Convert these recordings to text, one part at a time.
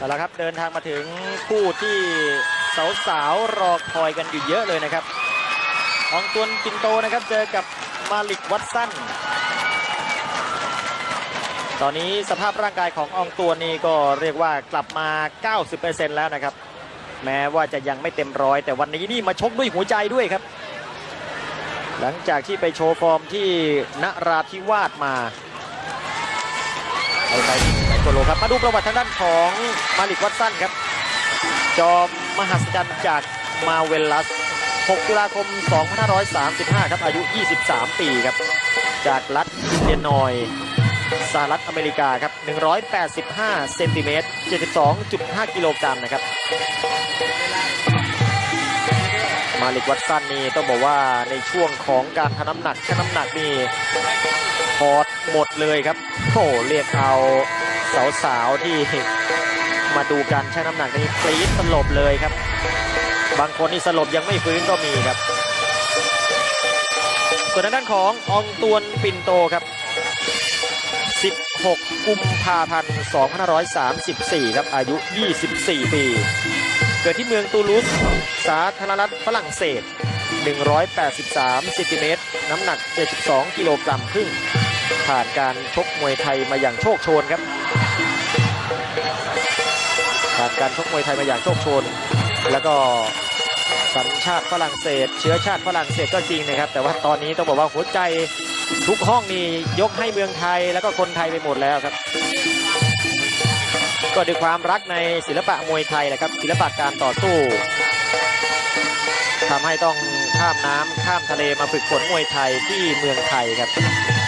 เอาละครับเดินทางมาถึงคู่ที่สาวๆรอคอยกันอยู่เยอะเลยนะครับอองตวนปินโตนะครับเจอกับมาลิกวัตสันตอนนี้สภาพร่างกายของอองตัวนนี่ก็เรียกว่ากลับมา 90%แล้วนะครับ แม้ว่าจะยังไม่เต็มร้อยแต่วันนี้นี่มาชกด้วยหัวใจด้วยครับ หลังจากที่ไปโชว์ฟอร์มที่นราธิวาสมาไปไป โกโลครับ มาดูประวัติทางด้านของมาลิกวัตสันครับ จอมมหัศจรรย์จากมาเวลลัส 6 ตุลาคม 2535 ครับ อายุ 23 ปีครับ จากรัฐอิลลินอยสหรัฐอเมริกาครับ 185 เซนติเมตร 72.5 กิโลกรัมนะครับ มาลิกวัตสันนี่ต้องบอกว่าในช่วงของการทำน้ำหนักชั่งน้ำหนักนี่พอดหมดเลยครับ โอ้เรียกเอา สาวๆที่มาดูการชั่งน้ำหนักนี่กรี๊ดสลบเลยครับ บางคนนี่สลบยังไม่ฟื้นก็มีครับ ส่วนด้านของอองตวนปินโตครับ 16 กุมภาพันธ์2534 ครับ อายุ 24 ปี เกิดที่เมืองตูลูสสาธารณรัฐฝรั่งเศส 183เซนติเมตร น้ำหนัก 72 กิโลกรัมครึ่ง ผ่านการชกมวยไทยมาอย่างโชคโชนครับผ่านการชกมวยไทยมาอย่างโชคโชน แล้วก็สัญชาติฝรั่งเศส เชื้อชาติฝรั่งเศสก็จริงนะครับ แต่ว่าตอนนี้ต้องบอกว่าหัวใจทุกห้องนี่ยกให้เมืองไทยแล้วก็คนไทยไปหมดแล้วครับ ก็ด้วยความรักในศิลปะมวยไทยแหละครับ ศิลปะการต่อสู้ทำให้ต้องข้ามน้ำข้ามทะเลมาฝึกฝนมวยไทยที่เมืองไทยครับ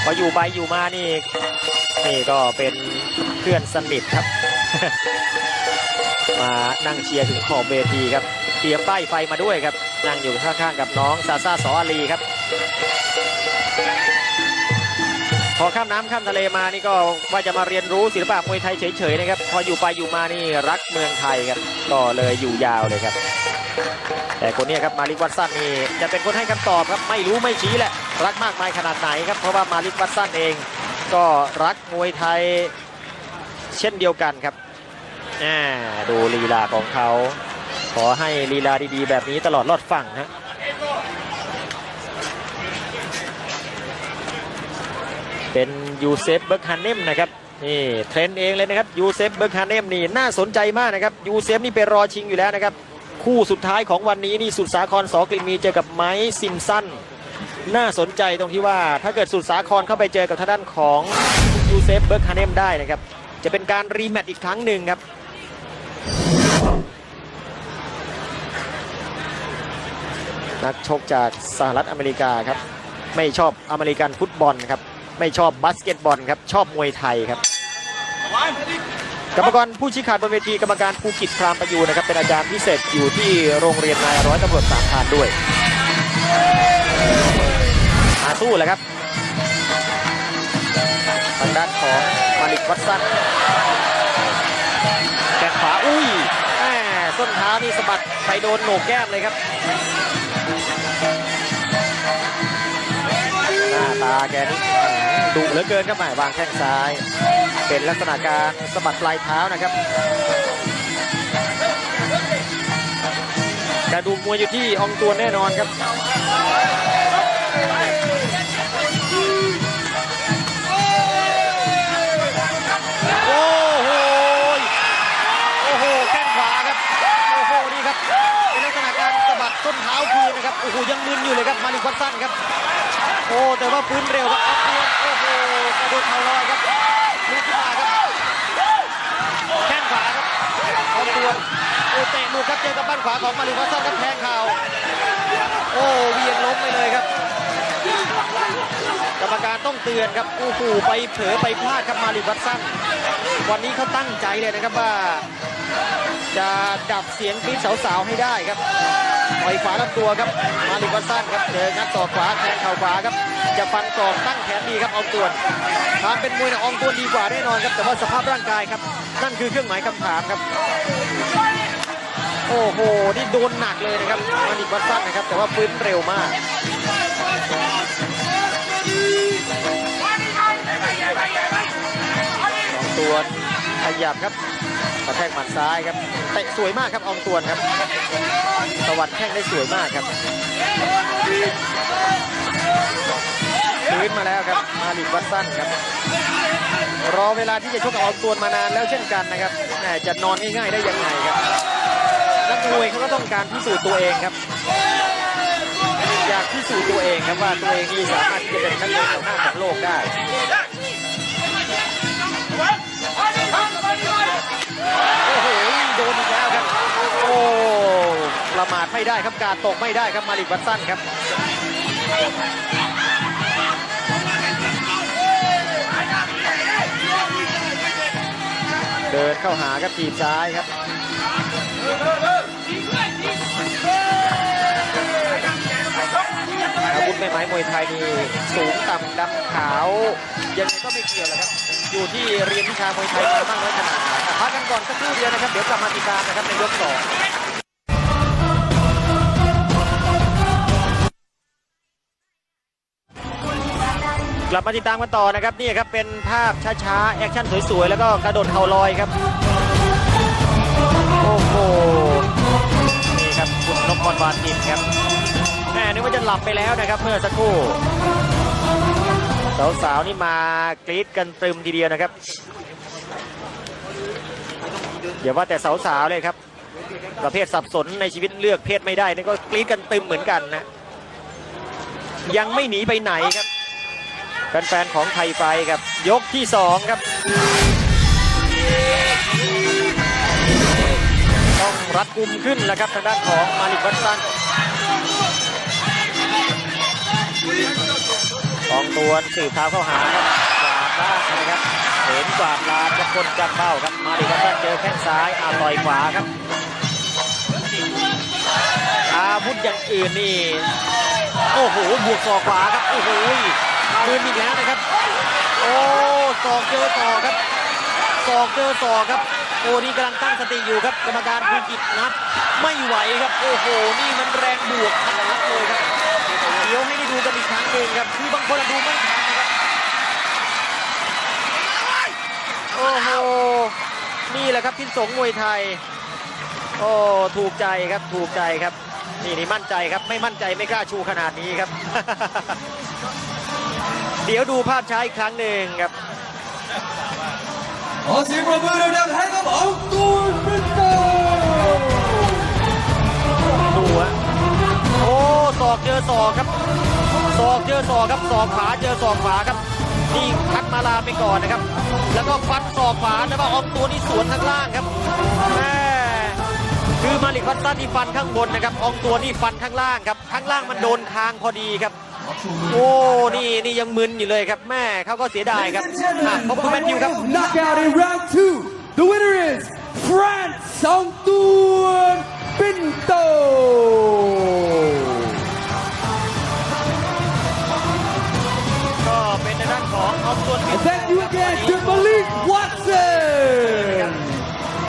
พออยู่ไปอยู่มานี่ นี่ก็เป็นเพื่อนสนิทครับ มานั่งเชียร์ถึงขอบเวทีครับเตรียมป้ายไฟมาด้วยครับ นั่งอยู่ข้างๆกับน้องซาซาสออาลีครับ พอข้ามน้ำข้ามทะเลมานี่ก็ว่าจะมาเรียนรู้ศิลปะมวยไทยเฉยๆนะครับ พออยู่ไปอยู่มานี่รักเมืองไทยครับ ก็เลยอยู่ยาวเลยครับ แต่คนนี้ครับมาลิกวัตสันนี่จะเป็นคนให้คำตอบครับไม่รู้ไม่ชี้แหละรักมากมายขนาดไหนครับเพราะว่ามาลิกวัตสันเอง ก็รักมวยไทยเช่นเดียวกันครับอ่าดูลีลาของเขา ขอให้ลีลาดีๆ แบบนี้ตลอดรอดฝั่งฮะเป็นยูเซฟเบิร์กฮานเนมนะครับนี่เทรนเองเลยนะครับยูเซฟเบิร์กฮานเนมนี่น่าสนใจมากนะครับยูเซฟนี่เป็นรอชิงอยู่แล้วนะครับ คู่สุดท้ายของวันนี้นี่สุดสาครสอกลิมีเจอกับไมค์ซิมสันน่าสนใจตรงที่ว่าถ้าเกิดสุดสาครเข้าไปเจอกับทางด้านของยูเซฟเบิร์กฮานเนมได้นะครับ จะเป็นการรีแมตช์อีกครั้งหนึ่งครับนักชกจากสหรัฐอเมริกาครับ ไม่ชอบอเมริกันฟุตบอลครับ ไม่ชอบบาสเกตบอลครับ ชอบมวยไทยครับ กรรมกรผู้ชี้ขาดบนเวทีกรรมการภูกิจครามประยูนนะครับเป็นอาจารย์พิเศษอยู่ที่โรงเรียนนายร้อยตำรวจสามพานด้วยมาสู้เลยครับทางด้านของมาลิกวัตสันแกนขวาอุ้ยแหมส้นเท้านี่สะบัดไปโดนโหนกแก้มเลยครับหน้าตาแกนี่ดุเหลือเกินครับหมายวางแข้งซ้าย เป็นลักษณะการสะบัดปลายเท้านะครับกระดูกมวยอยู่ที่องตัวแน่นอนครับโอ้โหโอ้โหแข้งขวาครับโอ้โหนี่ครับเป็นลักษณะการสะบัดส้นเท้าคืนนะครับโอ้โหยังมึนอยู่เลยครับมาลิควัตสันครับโอ้แต่ว่าฟื้นเร็วครับกตัวโอ้โหกระโดดเข่าลอยครับ ลุกขึ้นมาครับแข้งขวาครับออกตัวโอเตะหลุดครับเจอกับบ้านขวาของมาลิวัตสันครับแทงเข่าโอ้เวียงล้มไปเลยครับ กรรมการต้องเตือนครับโอ้โหไปเผลอไปพลาดครับมาลิวัตสันวันนี้เขาตั้งใจเลยนะครับว่า จะดับเสียงกรี๊ดสาวๆให้ได้ครับต่อยขวาลำตัวครับ มาลิวัตสันครับเจองัดศอขวาแทงเข่าขวาครับ จะฟันศอกตั้งแขนดีครับอองตวนความเป็นมวยนี่ยอองตวนดีกว่าแน่นอนครับ แต่ว่าสภาพร่างกายครับ นั่นคือเครื่องหมายคำถามครับ โอ้โห นี่โดนหนักเลยนะครับมาลิกวัตสันนะครับ แต่ว่าฟื้นเร็วมากสองตัวขยับครับกระแทกหมัดซ้ายครับเตะสวยมากครับอองตวนครับตะวันแข้งได้สวยมากครับ พื้นมาแล้วครับมาลิกวัตสันครับ รอเวลาที่จะชกอองตวมานานแล้วเช่นกันนะครับแหมจะนอนง่ายๆได้ยังไงครับนักมวยเขาก็ต้องการพิสูจน์ตัวเองครับอยากพิสูจน์ตัวเองครับว่าตัวเองนี่สามารถที่จะเป็นนักมวยแถวหน้าของโลกได้โอ้โหโดนอีกแล้วครับ โอ้ประมาทไม่ได้ครับการตกไม่ได้ครับมาริกวัตสันครับ เดินเข้าหาครับทีบซ้ายครับอาวุธแม่ไม้มวยไทยนี่สูงต่ำดำขาวยังไงก็ไม่เกี่ยวหรอกครับ อยู่ที่เรียนวิชามวยไทยมามากน้อยขนาดไหนพักกันก่อนสักครู่เดียวนะครับ เดี๋ยวกลับมาติดตามนะครับในยกสอง กลับมาติดตามกันต่อนะครับนี่ครับเป็นภาพช้าๆ แอคชั่นสวยๆ แล้วก็กระโดดเข่าลอยครับ โอ้โห นี่ครับคุณนพพรวานอินครับแหมนึกว่าจะหลับไปแล้วนะครับ เมื่อสักครู่ สาวๆ นี่มากรี๊ดกันตรึมทีเดียวนะครับอย่าว่าแต่สาวๆ เลยครับ ประเภทสับสนในชีวิตเลือกเพศไม่ได้นี่ก็กรี๊ดกันตึมเหมือนกันนะ ยังไม่หนีไปไหนครับ แฟนๆของไทยไฟครับ ยกที่สองครับ ต้องรัดกุมขึ้นแล้วครับทางด้านของมาลิกวัตสันกองตัวนสืบเท้าเข้าหาครับกวาดล่างนะครับเห็นกวาดลานกับคนจันเบ้าครับมาดิครับเจอแข้งซ้ายอาต่อยขวาครับอาวุธอย่างอื่นนี่ โอ้โหบวกศอกขวาครับโอ้โห มืนอีกแล้วนะครับ โอ้ศอกเจอศอกครับศอกเจอศอกครับ โอ้นี่กำลังตั้งสติอยู่ครับ กรรมการภูกิจนับ ไม่ไหวครับ โอ้โห นี่มันแรงบวกขนาดเลยครับ เดี๋ยวให้ได้ดูกันอีกครั้งหนึ่งครับ คือบางคนดูไม่ทันนะครับ โอ้โห นี่แหละครับพินสงมวยไทย โอ้ ถูกใจครับ ถูกใจครับ นี่นี่มั่นใจครับ ไม่มั่นใจไม่กล้าชูขนาดนี้ครับ ดี๋ยวดูภาพช้าอีกครั้งหนึ่งครับขอเสียงปรบมือดังๆให้กับองตูนบินโตดูฮะโอ้ศอกเจอศอกครับศอกเจอศอกครับศอกขวาเจอศอกขวาครับนี่คัดมาลาไปก่อนนะครับ แล้วก็ฟันศอกขวาแล้วก็ออมตัวนี่สวนข้างล่างครับแม่คือมาลิกวัตตันนี่ฟันข้างบนนะครับอองตัวนี่ฟันข้างล่างครับข้างล่างมันโดนคางพอดีครับ โอ้นี่นี่ยังมึนอยู่เลยครับแม่เขาก็เสียดายครับขอบคุณแมนยูครับ Knockout in round two. The winner is